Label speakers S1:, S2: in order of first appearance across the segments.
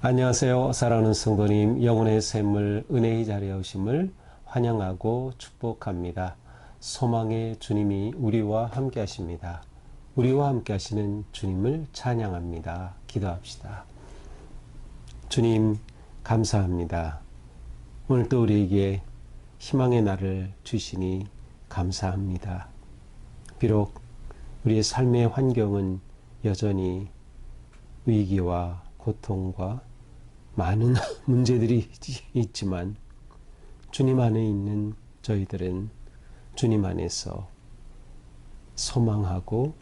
S1: 안녕하세요. 사랑하는 성도님, 영혼의 샘물, 은혜의 자리에 오심을 환영하고 축복합니다. 소망의 주님이 우리와 함께 하십니다. 우리와 함께 하시는 주님을 찬양합니다. 기도합시다. 주님, 감사합니다. 오늘도 우리에게 희망의 날을 주시니 감사합니다. 비록 우리의 삶의 환경은 여전히 위기와 고통과 많은 문제들이 있지만 주님 안에 있는 저희들은 주님 안에서 소망하고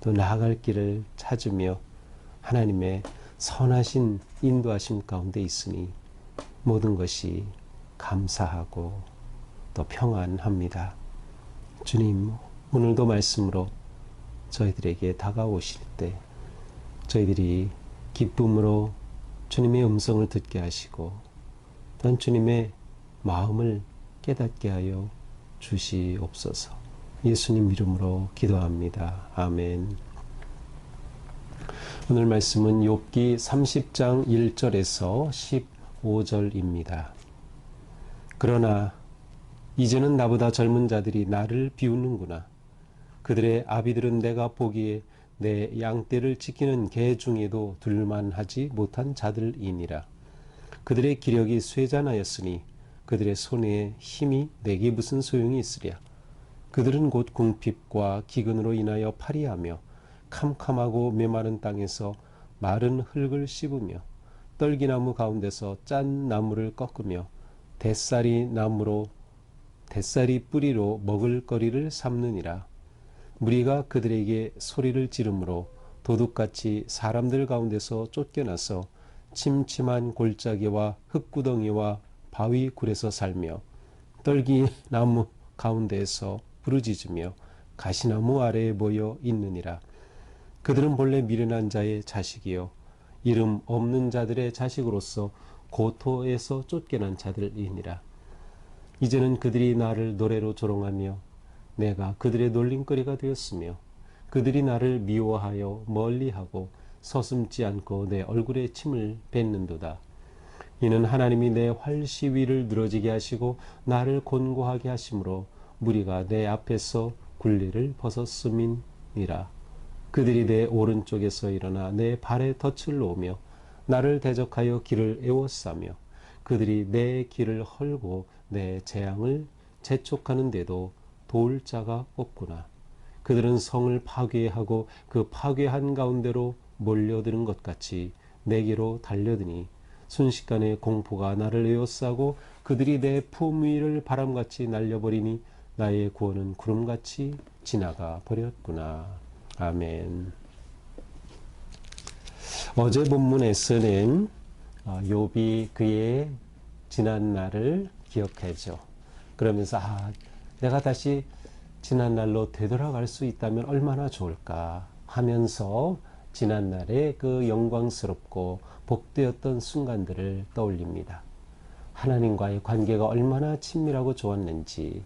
S1: 또 나아갈 길을 찾으며 하나님의 선하신 인도하심 가운데 있으니 모든 것이 감사하고 또 평안합니다. 주님, 오늘도 말씀으로 저희들에게 다가오실 때 저희들이 기쁨으로 주님의 음성을 듣게 하시고 또한 주님의 마음을 깨닫게 하여 주시옵소서. 예수님 이름으로 기도합니다. 아멘. 오늘 말씀은 욥기 30장 1절에서 15절입니다. 그러나 이제는 나보다 젊은 자들이 나를 비웃는구나. 그들의 아비들은 내가 보기에 내 양떼를 지키는 개 중에도 둘만하지 못한 자들이니라. 그들의 기력이 쇠잔하였으니 그들의 손에 힘이 내게 무슨 소용이 있으랴. 그들은 곧 궁핍과 기근으로 인하여 파리하며 캄캄하고 메마른 땅에서 마른 흙을 씹으며 떨기나무 가운데서 짠 나무를 꺾으며 대쌀이 나무로 대쌀이 뿌리로 먹을 거리를 삼느니라. 무리가 그들에게 소리를 지르므로 도둑같이 사람들 가운데서 쫓겨나서 침침한 골짜기와 흙구덩이와 바위 굴에서 살며 떨기 나무 가운데에서 부르짖으며 가시나무 아래에 모여 있느니라. 그들은 본래 미련한 자의 자식이요 이름 없는 자들의 자식으로서 고토에서 쫓겨난 자들이니라. 이제는 그들이 나를 노래로 조롱하며 내가 그들의 놀림거리가 되었으며 그들이 나를 미워하여 멀리하고 서슴지 않고 내 얼굴에 침을 뱉는도다. 이는 하나님이 내 활시 위를 늘어지게 하시고 나를 곤고하게 하심으로 무리가 내 앞에서 굴리를 벗었음이니라. 그들이 내 오른쪽에서 일어나 내 발에 덫을 놓으며 나를 대적하여 길을 에워싸며 그들이 내 길을 헐고 내 재앙을 재촉하는데도 도울 자가 없구나. 그들은 성을 파괴하고 그 파괴한 가운데로 몰려드는 것 같이 내게로 달려드니 순식간에 공포가 나를 에워싸고 그들이 내 품 위를 바람같이 날려버리니 나의 구원은 구름같이 지나가 버렸구나. 아멘. 어제 본문에서는 욥이 그의 지난 날을 기억하죠. 그러면서 아, 내가 다시 지난 날로 되돌아갈 수 있다면 얼마나 좋을까 하면서 지난 날의 그 영광스럽고 복되었던 순간들을 떠올립니다. 하나님과의 관계가 얼마나 친밀하고 좋았는지,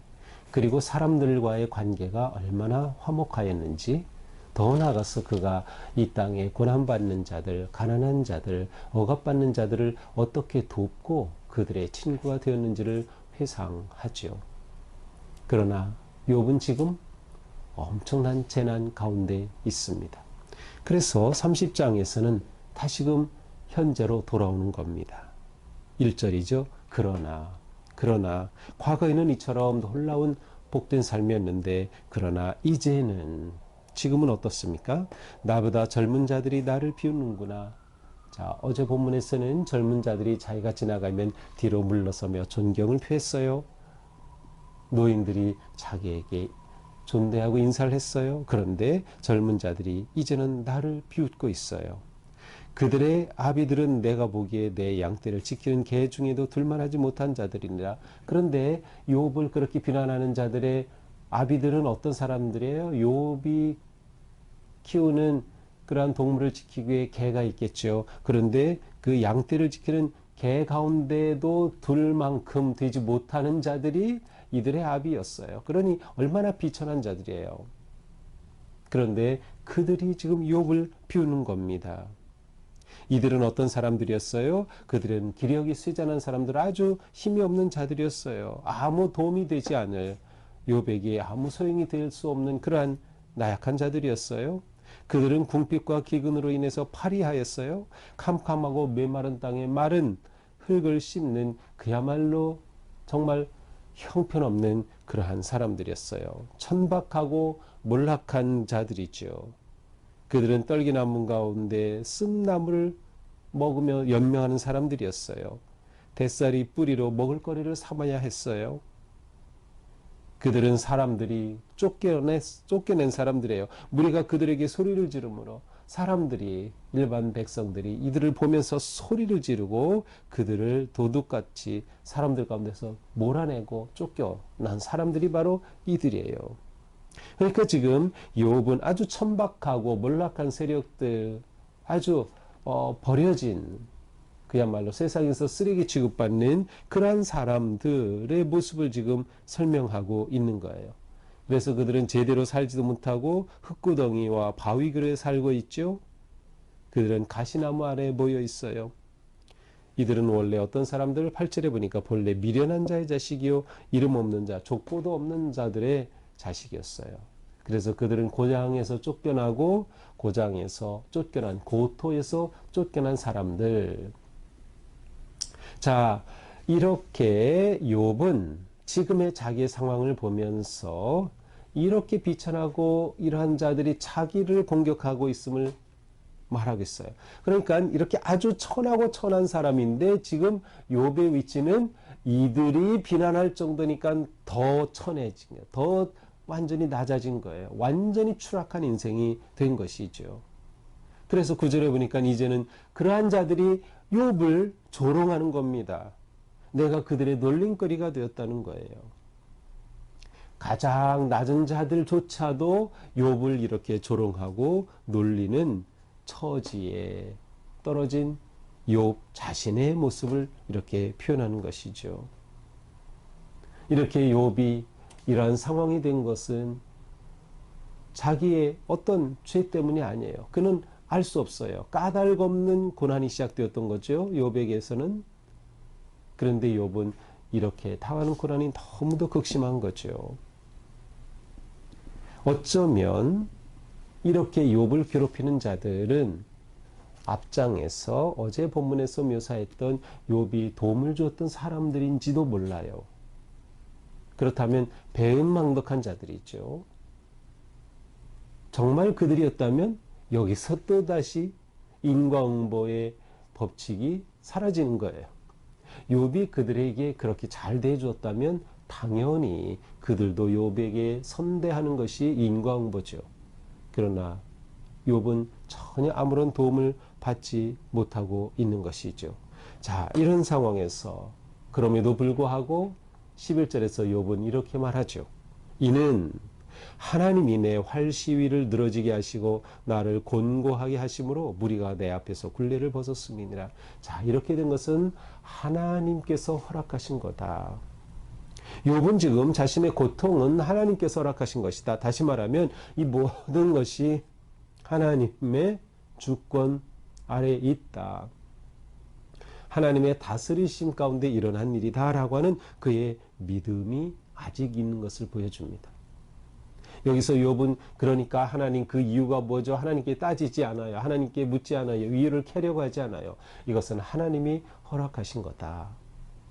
S1: 그리고 사람들과의 관계가 얼마나 화목하였는지, 더 나아가서 그가 이 땅에 고난받는 자들, 가난한 자들, 억압받는 자들을 어떻게 돕고 그들의 친구가 되었는지를 회상하죠. 그러나 욥은 지금 엄청난 재난 가운데 있습니다. 그래서 30장에서는 다시금 현재로 돌아오는 겁니다. 1절이죠. 그러나 그러나 과거에는 이처럼 놀라운 복된 삶이었는데 그러나 이제는 지금은 어떻습니까? 나보다 젊은 자들이 나를 비웃는구나. 자, 어제 본문에서는 젊은 자들이 자기가 지나가면 뒤로 물러서며 존경을 표했어요. 노인들이 자기에게 존대하고 인사를 했어요. 그런데 젊은 자들이 이제는 나를 비웃고 있어요. 그들의 아비들은 내가 보기에 내 양떼를 지키는 개 중에도 둘만하지 못한 자들이니라. 그런데 욥을 그렇게 비난하는 자들의 아비들은 어떤 사람들이에요? 욥이 키우는 그러한 동물을 지키기 위해 개가 있겠죠. 그런데 그 양떼를 지키는 개 가운데도 둘만큼 되지 못하는 자들이 이들의 아비였어요. 그러니 얼마나 비천한 자들이에요. 그런데 그들이 지금 욥을 비우는 겁니다. 이들은 어떤 사람들이었어요? 그들은 기력이 쇠잔한 사람들 아주 힘이 없는 자들이었어요. 아무 도움이 되지 않을 요백이 아무 소용이 될 수 없는 그러한 나약한 자들이었어요. 그들은 궁핍과 기근으로 인해서 파리하였어요. 캄캄하고 메마른 땅에 마른 흙을 씹는 그야말로 정말 형편없는 그러한 사람들이었어요. 천박하고 몰락한 자들이죠. 그들은 떨기나무 가운데 쓴나무를 먹으며 연명하는 사람들이었어요. 뱃살이 뿌리로 먹을거리를 삼아야 했어요. 그들은 사람들이 쫓겨내, 쫓겨낸 사람들이에요. 무리가 그들에게 소리를 지르므로 사람들이 일반 백성들이 이들을 보면서 소리를 지르고 그들을 도둑같이 사람들 가운데서 몰아내고 쫓겨난 사람들이 바로 이들이에요. 그러니까 지금 욥은 아주 천박하고 몰락한 세력들 아주 어, 버려진 그야말로 세상에서 쓰레기 취급받는 그러한 사람들의 모습을 지금 설명하고 있는 거예요. 그래서 그들은 제대로 살지도 못하고 흙구덩이와 바위굴에 살고 있죠. 그들은 가시나무 아래에 모여 있어요. 이들은 원래 어떤 사람들을 8절에 보니까 본래 미련한 자의 자식이요 이름 없는 자, 족보도 없는 자들의 자식이었어요. 그래서 그들은 고장에서 쫓겨나고 고장에서 쫓겨난 고토에서 쫓겨난 사람들. 자, 이렇게 욥은 지금의 자기의 상황을 보면서 이렇게 비천하고 이러한 자들이 자기를 공격하고 있음을 말하겠어요. 그러니까 이렇게 아주 천하고 천한 사람인데 지금 욥의 위치는 이들이 비난할 정도니까 더 천해진. 더 완전히 낮아진 거예요. 완전히 추락한 인생이 된 것이죠. 그래서 구절에 보니까 이제는 그러한 자들이 욥을 조롱하는 겁니다. 내가 그들의 놀림거리가 되었다는 거예요. 가장 낮은 자들조차도 욥을 이렇게 조롱하고 놀리는 처지에 떨어진 욥 자신의 모습을 이렇게 표현하는 것이죠. 이렇게 욥이 이러한 상황이 된 것은 자기의 어떤 죄 때문이 아니에요. 그는 알 수 없어요. 까닭 없는 고난이 시작되었던 거죠. 욥에게서는 그런데 욥은 이렇게 당하는 고난이 너무도 극심한 거죠. 어쩌면 이렇게 욥을 괴롭히는 자들은 앞장에서 어제 본문에서 묘사했던 욥이 도움을 주었던 사람들인지도 몰라요. 그렇다면 배은망덕한 자들이죠. 정말 그들이었다면 여기서 또다시 인과응보의 법칙이 사라지는 거예요. 욥이 그들에게 그렇게 잘 대해주었다면 당연히 그들도 욥에게 선대하는 것이 인과응보죠. 그러나 욥은 전혀 아무런 도움을 받지 못하고 있는 것이죠. 자, 이런 상황에서 그럼에도 불구하고 11절에서 욥은 이렇게 말하죠. 이는 하나님이 내 활시위를 늘어지게 하시고 나를 곤고하게 하심으로 무리가 내 앞에서 굴레를 벗었음이니라. 자, 이렇게 된 것은 하나님께서 허락하신 거다. 욥은 지금 자신의 고통은 하나님께서 허락하신 것이다. 다시 말하면 이 모든 것이 하나님의 주권 아래 있다. 하나님의 다스리심 가운데 일어난 일이다라고 하는 그의 믿음이 아직 있는 것을 보여줍니다. 여기서 욥은 그러니까 하나님 그 이유가 뭐죠? 하나님께 따지지 않아요. 하나님께 묻지 않아요. 이유를 캐려고 하지 않아요. 이것은 하나님이 허락하신 거다.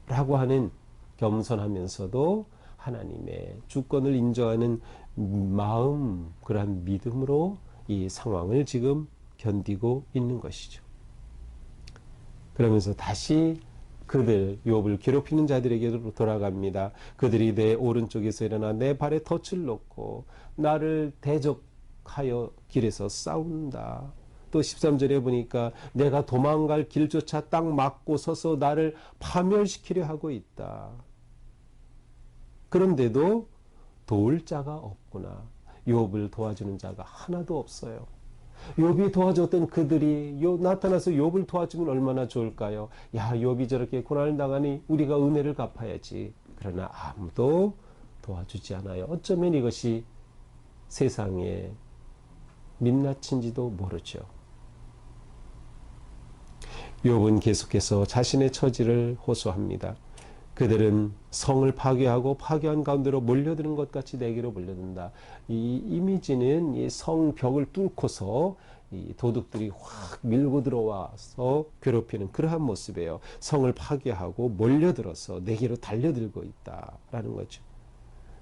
S1: 라고 하는 겸손하면서도 하나님의 주권을 인정하는 마음, 그러한 믿음으로 이 상황을 지금 견디고 있는 것이죠. 그러면서 다시 그들 욥을 괴롭히는 자들에게로 돌아갑니다. 그들이 내 오른쪽에서 일어나 내 발에 덫을 놓고 나를 대적하여 길에서 싸운다. 또 13절에 보니까 내가 도망갈 길조차 딱 막고 서서 나를 파멸시키려 하고 있다. 그런데도 도울 자가 없구나. 욥을 도와주는 자가 하나도 없어요. 욥이 도와줬던 그들이 요, 나타나서 욥을 도와주면 얼마나 좋을까요? 야, 욥이 저렇게 고난을 당하니 우리가 은혜를 갚아야지. 그러나 아무도 도와주지 않아요. 어쩌면 이것이 세상의 민낯인지도 모르죠. 욥은 계속해서 자신의 처지를 호소합니다. 그들은 성을 파괴하고 파괴한 가운데로 몰려드는 것 같이 내게로 몰려든다. 이 이미지는 이 성 벽을 뚫고서 이 도둑들이 확 밀고 들어와서 괴롭히는 그러한 모습이에요. 성을 파괴하고 몰려들어서 내게로 달려들고 있다라는 거죠.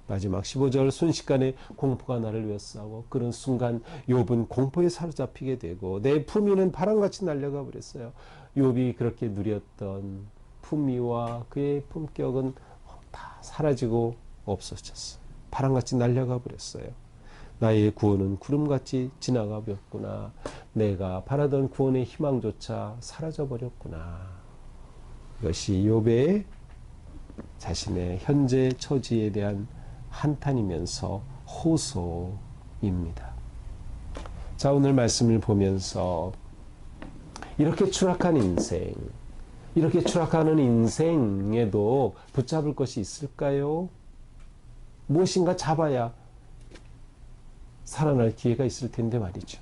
S1: 마지막 15절 순식간에 공포가 나를 뉘었사고 그런 순간 욥은 공포에 사로잡히게 되고 내 품위는 바람같이 날려가 버렸어요. 욥이 그렇게 누렸던 품위와 그의 품격은 다 사라지고 없어졌어. 바람같이 날려가 버렸어요. 나의 구원은 구름같이 지나가 버렸구나. 내가 바라던 구원의 희망조차 사라져 버렸구나. 이것이 욥의 자신의 현재 처지에 대한 한탄이면서 호소입니다. 자, 오늘 말씀을 보면서 이렇게 추락한 인생, 이렇게 추락하는 인생에도 붙잡을 것이 있을까요? 무엇인가 잡아야 살아날 기회가 있을 텐데 말이죠.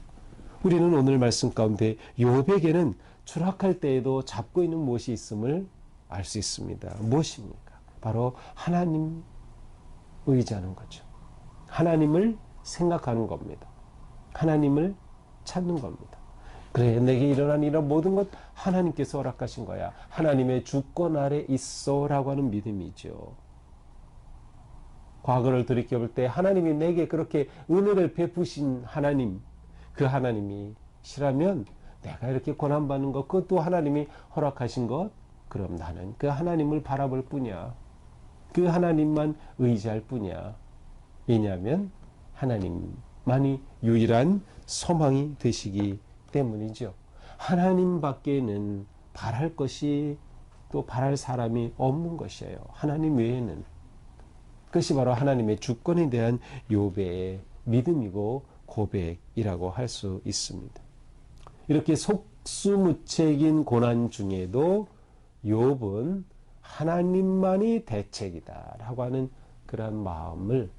S1: 우리는 오늘 말씀 가운데 욥에게는 추락할 때에도 잡고 있는 무엇이 있음을 알 수 있습니다. 무엇입니까? 바로 하나님 의지하는 거죠. 하나님을 생각하는 겁니다. 하나님을 찾는 겁니다. 그래, 내게 일어난 이런 모든 것 하나님께서 허락하신 거야. 하나님의 주권 아래 있어 라고 하는 믿음이죠. 과거를 돌이켜볼 때 하나님이 내게 그렇게 은혜를 베푸신 하나님, 그 하나님이 시라면 내가 이렇게 고난받는 것, 그것도 하나님이 허락하신 것, 그럼 나는 그 하나님을 바라볼 뿐이야. 그 하나님만 의지할 뿐이야. 왜냐하면 하나님만이 유일한 소망이 되시기 때문이죠. 하나님 밖에는 바랄 것이 또 바랄 사람이 없는 것이에요. 하나님 외에는. 그것이 바로 하나님의 주권에 대한 요배의 믿음이고 고백이라고 할 수 있습니다. 이렇게 속수무책인 고난 중에도 욥은 하나님만이 대책이다라고 하는 그러한 마음을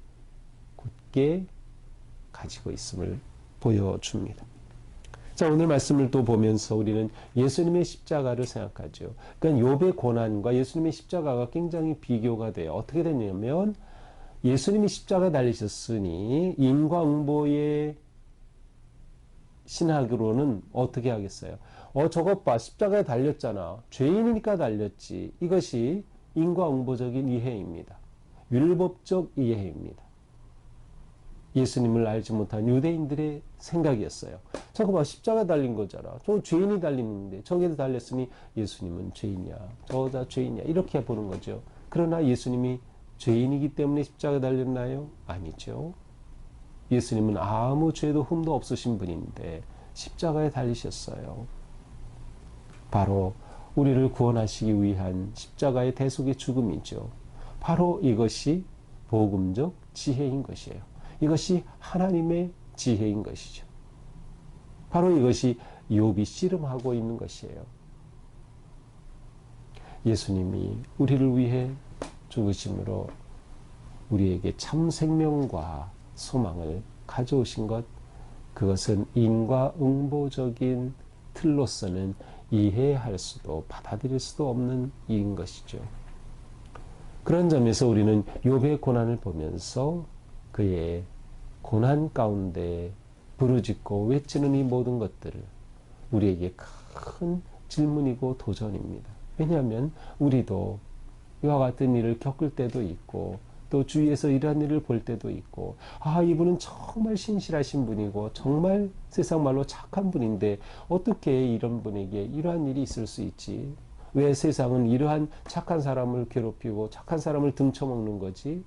S1: 굳게 가지고 있음을 보여줍니다. 자, 오늘 말씀을 또 보면서 우리는 예수님의 십자가를 생각하죠. 그러니까 욥의 고난과 예수님의 십자가가 굉장히 비교가 돼요. 어떻게 되냐면 예수님이 십자가 달리셨으니 인과응보의 신학으로는 어떻게 하겠어요? 어, 저것 봐. 십자가에 달렸잖아. 죄인이니까 달렸지. 이것이 인과응보적인 이해입니다. 율법적 이해입니다. 예수님을 알지 못한 유대인들의 생각이었어요. 저거 봐, 십자가 달린 거잖아. 저 죄인이 달리는데 저기도 달렸으니 예수님은 죄인이야. 저자 죄인이야. 이렇게 보는 거죠. 그러나 예수님이 죄인이기 때문에 십자가 달렸나요? 아니죠. 예수님은 아무 죄도 흠도 없으신 분인데 십자가에 달리셨어요. 바로 우리를 구원하시기 위한 십자가의 대속의 죽음이죠. 바로 이것이 복음적 지혜인 것이에요. 이것이 하나님의 지혜인 것이죠. 바로 이것이 욥이 씨름하고 있는 것이에요. 예수님이 우리를 위해 죽으심으로 우리에게 참 생명과 소망을 가져오신 것, 그것은 인과응보적인 틀로서는 이해할 수도 받아들일 수도 없는 일인 것이죠. 그런 점에서 우리는 욥의 고난을 보면서 그의 고난 가운데 부르짖고 외치는 이 모든 것들을 우리에게 큰 질문이고 도전입니다. 왜냐하면 우리도 이와 같은 일을 겪을 때도 있고 또 주위에서 이러한 일을 볼 때도 있고 아 이분은 정말 신실하신 분이고 정말 세상 말로 착한 분인데 어떻게 이런 분에게 이러한 일이 있을 수 있지 왜 세상은 이러한 착한 사람을 괴롭히고 착한 사람을 등쳐먹는 거지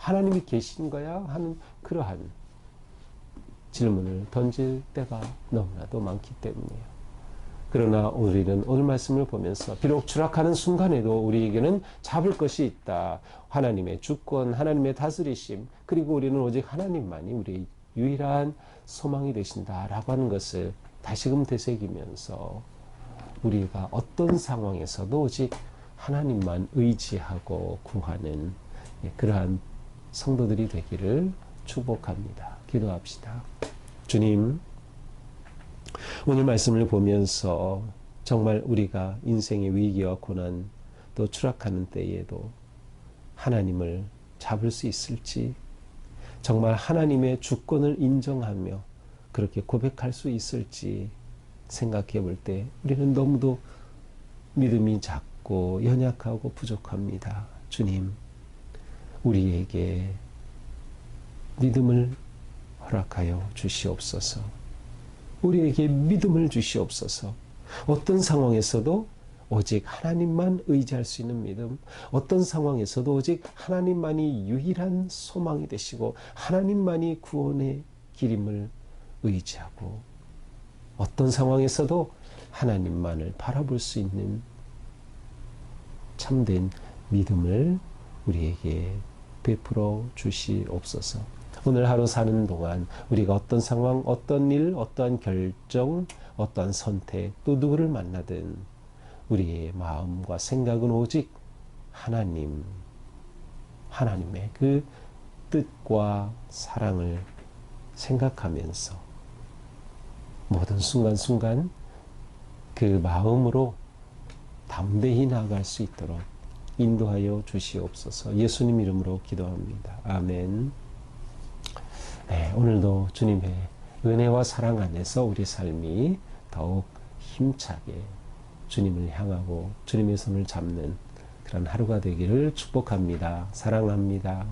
S1: 하나님이 계신 거야 하는 그러한 질문을 던질 때가 너무나도 많기 때문이에요. 그러나 우리는 오늘 말씀을 보면서 비록 추락하는 순간에도 우리에게는 잡을 것이 있다. 하나님의 주권, 하나님의 다스리심, 그리고 우리는 오직 하나님만이 우리의 유일한 소망이 되신다라고 하는 것을 다시금 되새기면서 우리가 어떤 상황에서도 오직 하나님만 의지하고 구하는 그러한 성도들이 되기를 축복합니다. 기도합시다. 주님, 오늘 말씀을 보면서 정말 우리가 인생의 위기와 고난 또 추락하는 때에도 하나님을 잡을 수 있을지 정말 하나님의 주권을 인정하며 그렇게 고백할 수 있을지 생각해 볼 때 우리는 너무도 믿음이 작고 연약하고 부족합니다. 주님, 우리에게 믿음을 허락하여 주시옵소서. 우리에게 믿음을 주시옵소서. 어떤 상황에서도 오직 하나님만 의지할 수 있는 믿음, 어떤 상황에서도 오직 하나님만이 유일한 소망이 되시고 하나님만이 구원의 길임을 의지하고 어떤 상황에서도 하나님만을 바라볼 수 있는 참된 믿음을 우리에게 베풀어 주시옵소서. 오늘 하루 사는 동안 우리가 어떤 상황, 어떤 일, 어떠한 결정, 어떠한 선택, 또 누구를 만나든 우리의 마음과 생각은 오직 하나님, 하나님의 그 뜻과 사랑을 생각하면서 모든 순간순간 그 마음으로 담대히 나아갈 수 있도록 인도하여 주시옵소서 예수님 이름으로 기도합니다. 아멘. 네, 오늘도 주님의 은혜와 사랑 안에서 우리 삶이 더욱 힘차게 주님을 향하고 주님의 손을 잡는 그런 하루가 되기를 축복합니다. 사랑합니다.